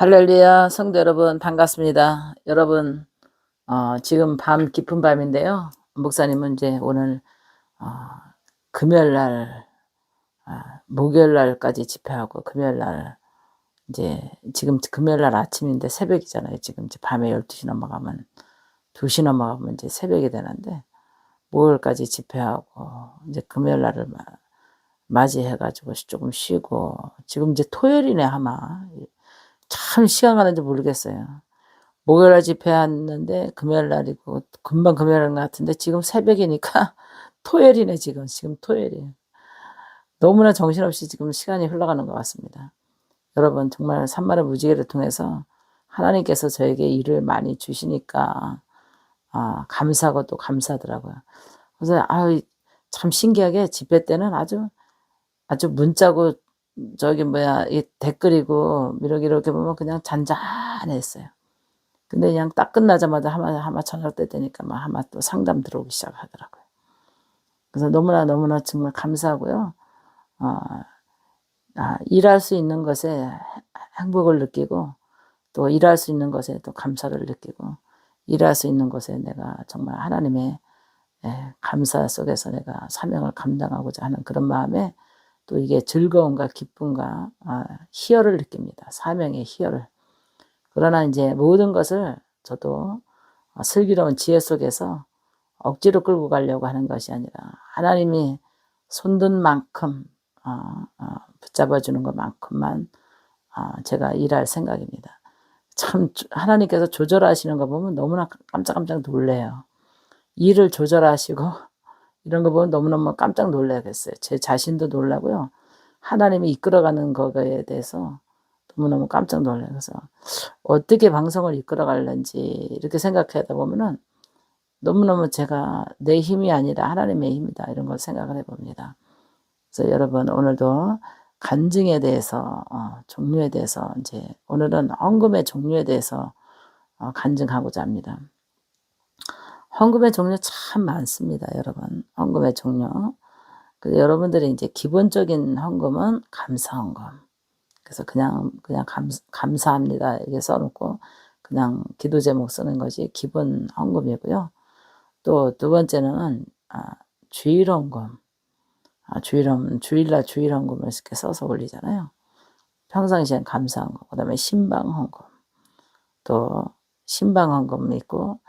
할렐루야 성도 여러분 반갑습니다. 여러분 어, 지금 밤 깊은 밤인데요. 목사님은 이제 오늘 어, 금요일 날 아, 목요일 날까지 집회하고 금요일 날 이제 지금 금요일 날 아침인데 새벽이잖아요. 지금 이제 밤에 12시 넘어가면 2시 넘어가면 이제 새벽이 되는데 목요일까지 집회하고 이제 금요일 날을 마- 맞이해 가지고 조금 쉬고 지금 이제 토요일이네 아마 참 시간 가는지 모르겠어요. 목요일날 집회했는데 금요일 날이고 금방 금요일 날 같은데 지금 새벽이니까 토요일이네 지금 지금 토요일이에요. 너무나 정신없이 지금 시간이 흘러가는 것 같습니다. 여러분 정말 산마의 무지개를 통해서 하나님께서 저에게 일을 많이 주시니까 아, 감사하고 또 감사하더라고요. 그래서 아유 참 신기하게 집회 때는 아주 아주 문자고 저기 뭐야 이 댓글이고 이렇게 이렇게 보면 그냥 잔잔했어요. 근데 그냥 딱 끝나자마자 하마 하마 저녁 때 되니까 막 하마 또 상담 들어오기 시작하더라고요. 그래서 너무나 너무나 정말 감사하고요. 어, 아, 일할 수 있는 것에 해- 행복을 느끼고 또 일할 수 있는 것에 또 감사를 느끼고 일할 수 있는 것에 내가 정말 하나님의 예, 감사 속에서 내가 사명을 감당하고자 하는 그런 마음에 또 이게 즐거움과 기쁨과 아, 희열을 느낍니다. 사명의 희열을. 그러나 이제 모든 것을 저도 어, 슬기로운 지혜 속에서 억지로 끌고 가려고 하는 것이 아니라 하나님이 손든 만큼 어, 어, 붙잡아 주는 것만큼만 어, 제가 일할 생각입니다. 참 조- 하나님께서 조절하시는 거 보면 너무나 깜짝깜짝 놀래요. 일을 조절하시고 이런 거 보면 너무너무 깜짝 놀라겠어요. 제 자신도 놀라고요. 하나님이 이끌어가는 거에 대해서 너무너무 깜짝 놀라요. 그래서 어떻게 방송을 이끌어갈는지 이렇게 생각하다 보면은 너무너무 제가 내 힘이 아니라 하나님의 힘이다 이런 걸 생각을 해봅니다. 그래서 여러분 오늘도 간증에 대해서 어, 종류에 대해서 이제 오늘은 헌금의 종류에 대해서 어, 간증하고자 합니다. 헌금의 종류 참 많습니다, 여러분. 헌금의 종류. 그래서 여러분들이 이제 기본적인 헌금은 감사 헌금. 그래서 그냥 그냥 감, 감사합니다 이게 써놓고 그냥 기도 제목 쓰는 것이 기본 헌금이고요. 또 두 번째는 아, 주일 헌금. 아, 주일 헌 주일날 주일 헌금을 이렇게 써서 올리잖아요. 평상시엔 감사 헌금. 그다음에 신방 헌금. 또 신방 헌금이 있고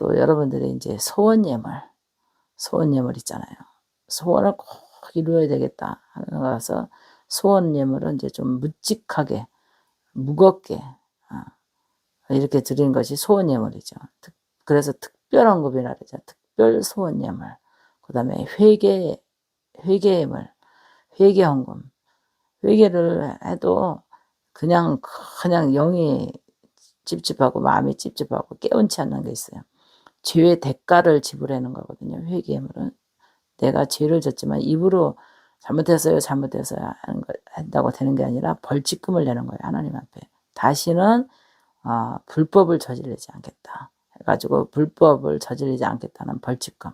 또 여러분들이 이제 소원 예물, 소원 예물 있잖아요. 소원을 꼭 이루어야 되겠다 하는 거라서 소원 예물은 이제 좀 묵직하게, 무겁게 아, 이렇게 드리는 것이 소원 예물이죠. 특- 그래서 특별한 급이라 그러죠. 특별 소원 예물. 그 다음에 회개 회개 예물, 회개 헌금. 회개를 해도 그냥 그냥 영이 찝찝하고 마음이 찝찝하고 깨운치 않는 게 있어요. 죄의 대가를 지불하는 거거든요. 회개물은 내가 죄를 졌지만 입으로 잘못했어요, 잘못했어요 하는 거 한다고 되는 게 아니라 벌칙금을 내는 거예요. 하나님 앞에 다시는 아, 불법을 저지르지 않겠다. 해가지고 불법을 저지르지 않겠다는 벌칙금.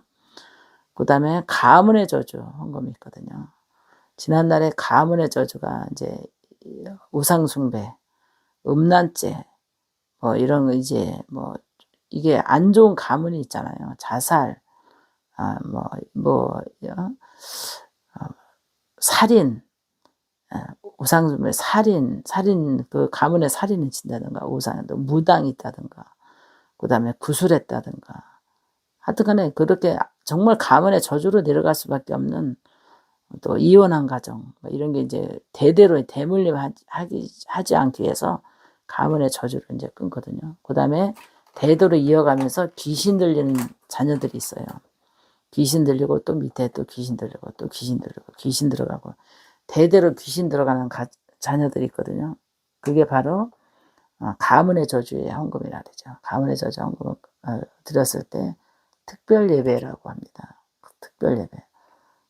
그 다음에 가문의 저주 헌금이 있거든요. 지난날에 가문의 저주가 이제 우상숭배, 음란죄, 뭐 이런 거 이제 뭐 이게 안 좋은 가문이 있잖아요. 자살, 아, 뭐, 뭐, 어? 어, 살인, 어, 우상숭배, 살인, 살인, 그 가문에 살인을 친다든가, 우상, 또 무당이 있다든가, 그 다음에 구술했다든가. 하여튼 간에 그렇게 정말 가문의 저주로 내려갈 수밖에 없는 또 이혼한 가정, 뭐 이런 게 이제 대대로 대물림 하기, 하지 않기 위해서 가문의 저주를 이제 끊거든요. 그 다음에 대대로 이어가면서 귀신 들리는 자녀들이 있어요. 귀신 들리고 또 밑에 또 귀신 들리고 또 귀신 들리고 귀신 들어가고 대대로 귀신 들어가는 가, 자녀들이 있거든요. 그게 바로 어, 가문의 저주의 헌금이라 그러죠. 가문의 저주 헌금을 어, 드렸을 때 특별 예배라고 합니다. 특별 예배.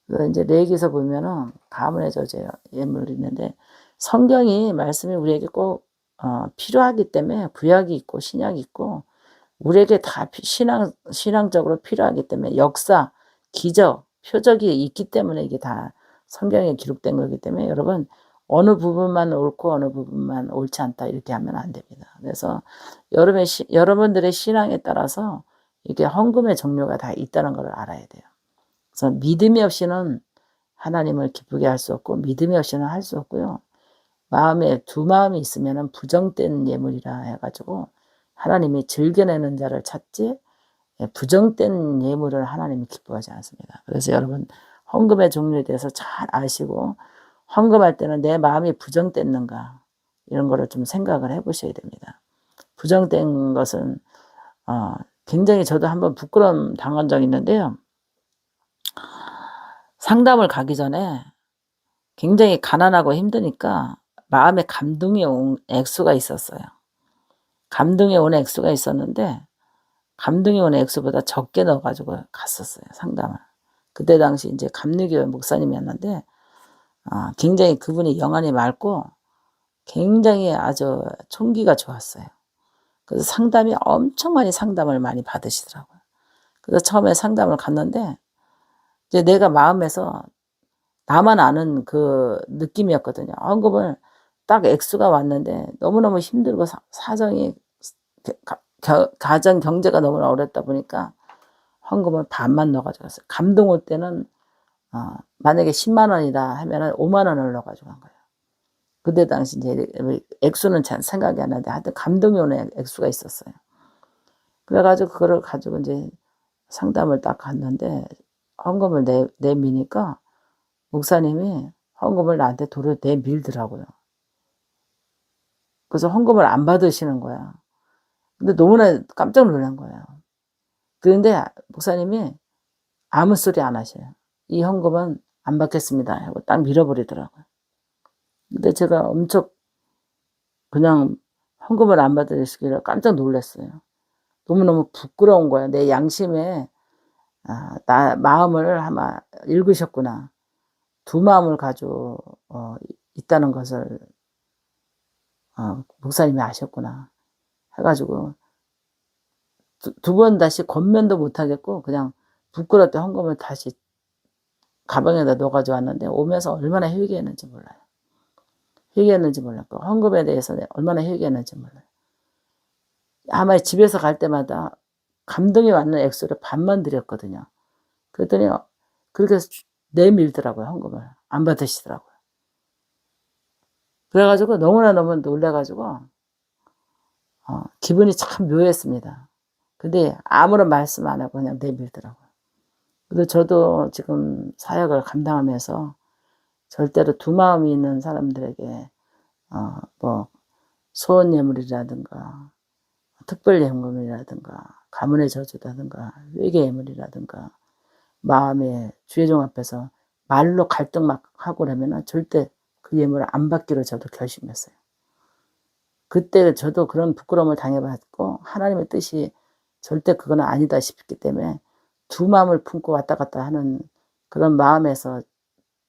그래서 이제 레기서 보면은 가문의 저주 예물이 있는데 성경이 말씀이 우리에게 꼭 어, 필요하기 때문에 구약이 있고 신약이 있고 우리에게 다 피- 신앙 신앙적으로 필요하기 때문에 역사, 기적, 표적이 있기 때문에 이게 다 성경에 기록된 거기 때문에 여러분 어느 부분만 옳고 어느 부분만 옳지 않다 이렇게 하면 안 됩니다. 그래서 여러분의 시, 여러분들의 신앙에 따라서 이게 헌금의 종류가 다 있다는 걸 알아야 돼요. 그래서 믿음이 없이는 하나님을 기쁘게 할 수 없고 믿음이 없이는 할 수 없고요. 마음에 두 마음이 있으면 부정된 예물이라 해가지고 하나님이 즐겨내는 자를 찾지 예, 부정된 예물을 하나님이 기뻐하지 않습니다. 그래서 여러분 헌금의 종류에 대해서 잘 아시고 헌금할 때는 내 마음이 부정됐는가 이런 거를 좀 생각을 해보셔야 됩니다. 부정된 것은 어, 굉장히 저도 한번 부끄러움 당한 적이 있는데요. 상담을 가기 전에 굉장히 가난하고 힘드니까 마음에 감동이 온 액수가 있었어요. 감동이 온 액수가 있었는데 감동이 온 액수보다 적게 넣어가지고 갔었어요 상담을. 그때 당시 이제 감리교회 목사님이었는데 아, 굉장히 그분이 영안이 맑고 굉장히 아주 총기가 좋았어요. 그래서 상담이 엄청 많이 상담을 많이 받으시더라고요. 그래서 처음에 상담을 갔는데 이제 내가 마음에서 나만 아는 그 느낌이었거든요. 헌금을 딱 액수가 왔는데 너무너무 힘들고 사, 겨, 가정 경제가 너무 어렵다 보니까 헌금을 반만 넣어가지고 갔어요. 감동 올 때는 어, 만약에 10만 원이다 하면은 5만 원을 넣어가지고 간 거예요. 그때 당시 이제 액수는 잘 생각이 안 나는데 하여튼 감동이 오는 액수가 있었어요. 그래가지고 그거를 가지고 이제 상담을 딱 갔는데 헌금을 내, 내미니까 목사님이 헌금을 나한테 도로 내밀더라고요. 그래서 헌금을 안 받으시는 거야. 근데 너무나 깜짝 놀란 거예요. 그런데 목사님이 아무 소리 안 하셔요. 이 헌금은 안 받겠습니다. 하고 딱 밀어버리더라고요. 근데 제가 엄청 그냥 헌금을 안 받으시기를 깜짝 놀랐어요. 너무너무 부끄러운 거예요. 내 양심에 아, 나 마음을 아마 읽으셨구나. 두 마음을 가지고 어, 있다는 것을 어, 목사님이 아셨구나. 해가지고 두 번 다시 권면도 못하겠고 그냥 부끄럽게 헌금을 다시 가방에다 넣어가지고 왔는데 오면서 얼마나 회개했는지 몰라요. 회개했는지 몰랐고 헌금에 대해서 얼마나 회개했는지 몰라요. 아마 집에서 갈 때마다 감동이 왔는 액수를 반만 드렸거든요. 그랬더니 그렇게 내밀더라고요 헌금을 안 받으시더라고요. 그래가지고 너무나 너무 놀래가지고 어, 기분이 참 묘했습니다. 근데 아무런 말씀 안 하고 그냥 내밀더라고요. 그래도 저도 지금 사역을 감당하면서 절대로 두 마음이 있는 사람들에게 어, 뭐 소원 예물이라든가 특별 예물이라든가 가문의 저주라든가 회개 예물이라든가 마음의 주의종 앞에서 말로 갈등 막 하고 그러면은 절대 그 예물을 안 받기로 저도 결심했어요. 그때 저도 그런 부끄러움을 당해봤고 하나님의 뜻이 절대 그건 아니다 싶기 때문에 두 마음을 품고 왔다 갔다 하는 그런 마음에서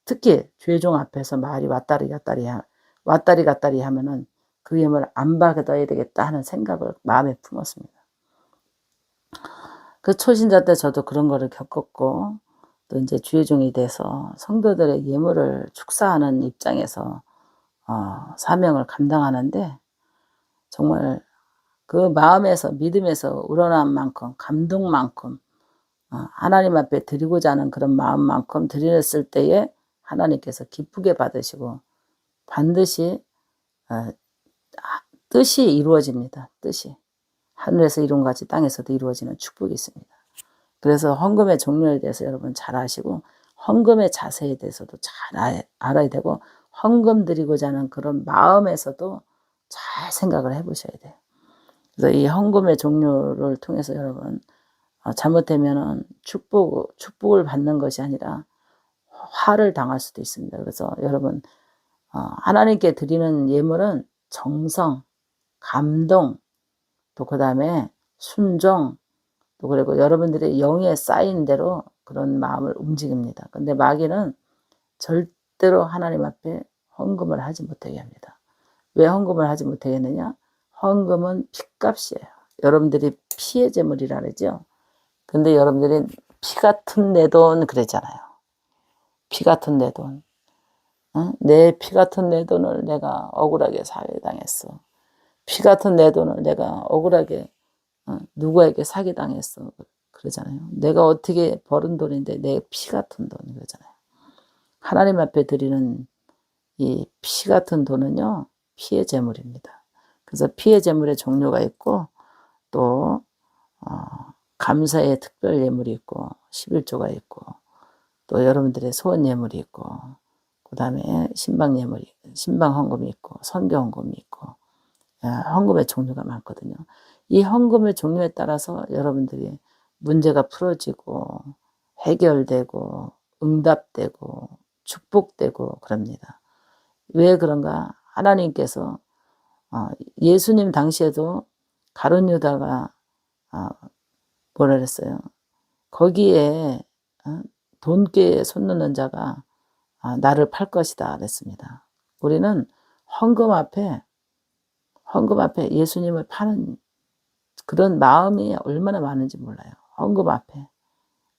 특히 죄종 앞에서 말이 왔다리 갔다리 하, 왔다리 갔다리 하면은 그 예물을 안 받아야 되겠다 하는 생각을 마음에 품었습니다. 그 초신자 때 저도 그런 거를 겪었고 또 이제 주의종이 돼서 성도들의 예물을 축사하는 입장에서 어, 사명을 감당하는데 정말 그 마음에서 믿음에서 우러난 만큼 감동만큼 어, 하나님 앞에 드리고자 하는 그런 마음만큼 드렸을 때에 하나님께서 기쁘게 받으시고 반드시 어, 뜻이 이루어집니다. 뜻이 하늘에서 이룬 같이 땅에서도 이루어지는 축복이 있습니다. 그래서 헌금의 종류에 대해서 여러분 잘 아시고 헌금의 자세에 대해서도 잘 알아야 되고 헌금 드리고자 하는 그런 마음에서도 잘 생각을 해보셔야 돼요. 그래서 이 헌금의 종류를 통해서 여러분 어, 잘못되면은 축복 축복을 받는 것이 아니라 화를 당할 수도 있습니다. 그래서 여러분 어, 하나님께 드리는 예물은 정성, 감동, 또 그 다음에 순종, 또 그리고 여러분들의 영에 쌓인 대로 그런 마음을 움직입니다. 근데 마귀는 절대로 하나님 앞에 헌금을 하지 못하게 합니다. 왜 헌금을 하지 못하겠느냐? 헌금은 피값이에요. 여러분들이 피의 제물이라 그러죠. 근데 여러분들이 피 같은 내 돈 그랬잖아요. 피 같은 내 돈. 어? 내피 같은 내 돈을 내가 억울하게 사기 당했어. 피 같은 내 돈을 내가 억울하게 어, 누구에게 사기 당했어. 그러잖아요. 내가 어떻게 벌은 돈인데 내 피 같은 돈 그러잖아요. 하나님 앞에 드리는 이 피 같은 돈은요 피의 제물입니다. 그래서 피의 제물의 종류가 있고 또 어, 감사의 특별 예물이 있고 11조가 있고 또 여러분들의 소원 예물이 있고 그 다음에 신방 예물이 신방 헌금이 있고 선교 헌금이 있고 아, 헌금의 종류가 많거든요. 이 헌금의 종류에 따라서 여러분들이 문제가 풀어지고 해결되고 응답되고 축복되고 그럽니다. 왜 그런가? 하나님께서 어, 예수님 당시에도 가룟 유다가 어, 뭐라 그랬어요? 거기에 어, 돈꾀에 손 넣는 자가 아, 나를 팔 것이다 그랬습니다. 우리는 헌금 앞에 헌금 앞에 예수님을 파는 그런 마음이 얼마나 많은지 몰라요. 헌금 앞에.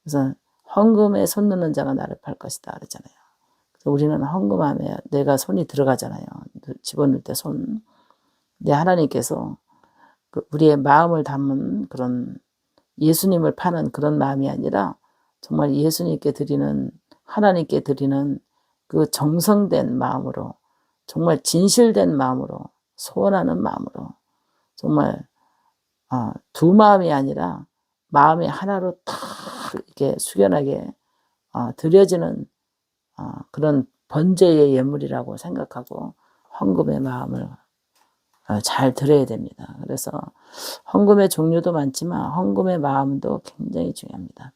그래서 헌금에 손 넣는 자가 나를 팔 것이다 그러잖아요. 그래서 우리는 헌금 안에 내가 손이 들어가잖아요. 집어넣을 때 손. 내 하나님께서 그 우리의 마음을 담은 그런 예수님을 파는 그런 마음이 아니라 정말 예수님께 드리는 하나님께 드리는 그 정성된 마음으로 정말 진실된 마음으로 소원하는 마음으로 정말 어, 두 마음이 아니라 마음이 하나로 탁 이렇게 숙연하게 어, 드려지는 어, 그런 번제의 예물이라고 생각하고 헌금의 마음을 어, 잘 들어야 됩니다. 그래서 헌금의 종류도 많지만 헌금의 마음도 굉장히 중요합니다.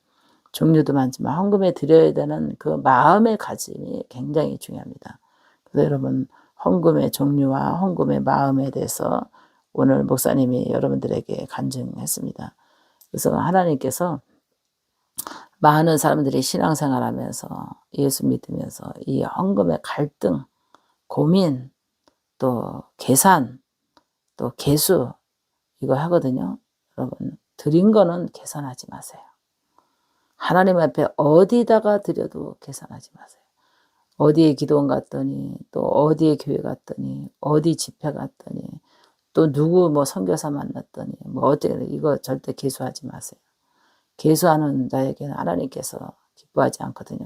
종류도 많지만 헌금에 드려야 되는 그 마음의 가짐이 굉장히 중요합니다. 그래서 여러분 헌금의 종류와 헌금의 마음에 대해서 오늘 목사님이 여러분들에게 간증했습니다. 그래서 하나님께서 많은 사람들이 신앙생활 하면서 예수 믿으면서 이 헌금의 갈등, 고민, 또 계산, 또 개수 이거 하거든요. 여러분 드린 거는 계산하지 마세요. 하나님 앞에 어디다가 드려도 계산하지 마세요. 어디에 기도원 갔더니 또 어디에 교회 갔더니 어디 집회 갔더니 또 누구 뭐 선교사 만났더니 뭐 어떻게 이거 절대 개수하지 마세요. 개수하는 자에게는 하나님께서 기뻐하지 않거든요.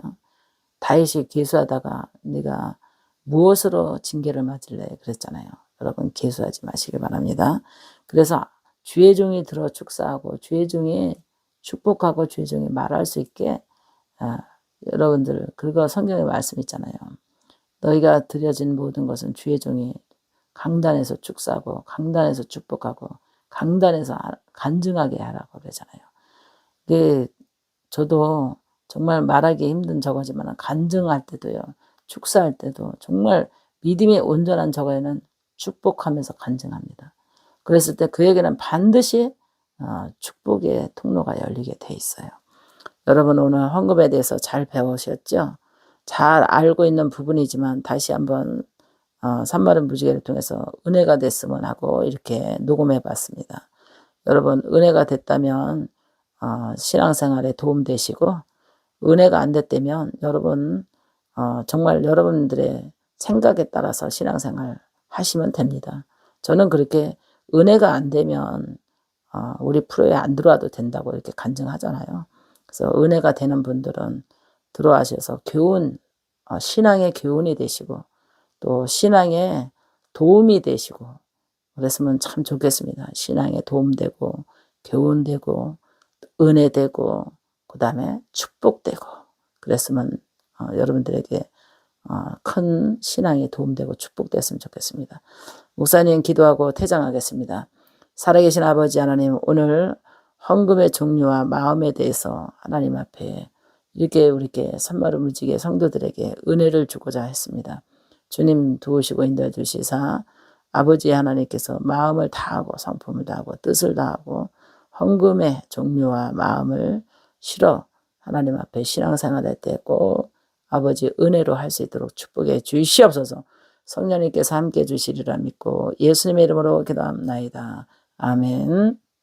다윗이 개수하다가 네가 무엇으로 징계를 맞을래 그랬잖아요. 여러분 개수하지 마시길 바랍니다. 그래서 주의 종이 들어 축사하고 주의 종이 축복하고 주의 종이 말할 수 있게 아, 여러분들 그거 성경에 말씀 있잖아요. 너희가 드려진 모든 것은 주의 종이 강단에서 축사하고 강단에서 축복하고 강단에서 간증하게 하라고 그러잖아요. 그 저도 정말 말하기 힘든 저거지만 간증할 때도요. 축사할 때도 정말 믿음이 온전한 저거에는 축복하면서 간증합니다. 그랬을 때 그에게는 반드시 어, 축복의 통로가 열리게 돼 있어요. 여러분 오늘 헌금에 대해서 잘 배우셨죠? 잘 알고 있는 부분이지만 다시 한번 어, 산마른 무지개를 통해서 은혜가 됐으면 하고 이렇게 녹음해 봤습니다. 여러분 은혜가 됐다면 어, 신앙생활에 도움되시고 은혜가 안 됐다면 여러분 어, 정말 여러분들의 생각에 따라서 신앙생활 하시면 됩니다. 저는 그렇게 은혜가 안 되면 어, 우리 프로에 안 들어와도 된다고 이렇게 간증하잖아요. 그래서 은혜가 되는 분들은 들어와셔서 교훈, 어, 신앙의 교훈이 되시고 또 신앙에 도움이 되시고 그랬으면 참 좋겠습니다. 신앙에 도움되고 교훈되고 은혜되고 그 다음에 축복되고 그랬으면 어, 여러분들에게 어, 큰 신앙에 도움되고 축복됐으면 좋겠습니다. 목사님 기도하고 퇴장하겠습니다. 살아계신 아버지 하나님 오늘 헌금의 종류와 마음에 대해서 하나님 앞에 이렇게 우리께 선마를 무지개 성도들에게 은혜를 주고자 했습니다. 주님 도우시고 인도해 주시사 아버지 하나님께서 마음을 다하고 성품을 다하고 뜻을 다하고 헌금의 종류와 마음을 실어 하나님 앞에 신앙생활 할 때 꼭 아버지 은혜로 할 수 있도록 축복해 주시옵소서 성령님께서 함께 해주시리라 믿고 예수님의 이름으로 기도합나이다. 아멘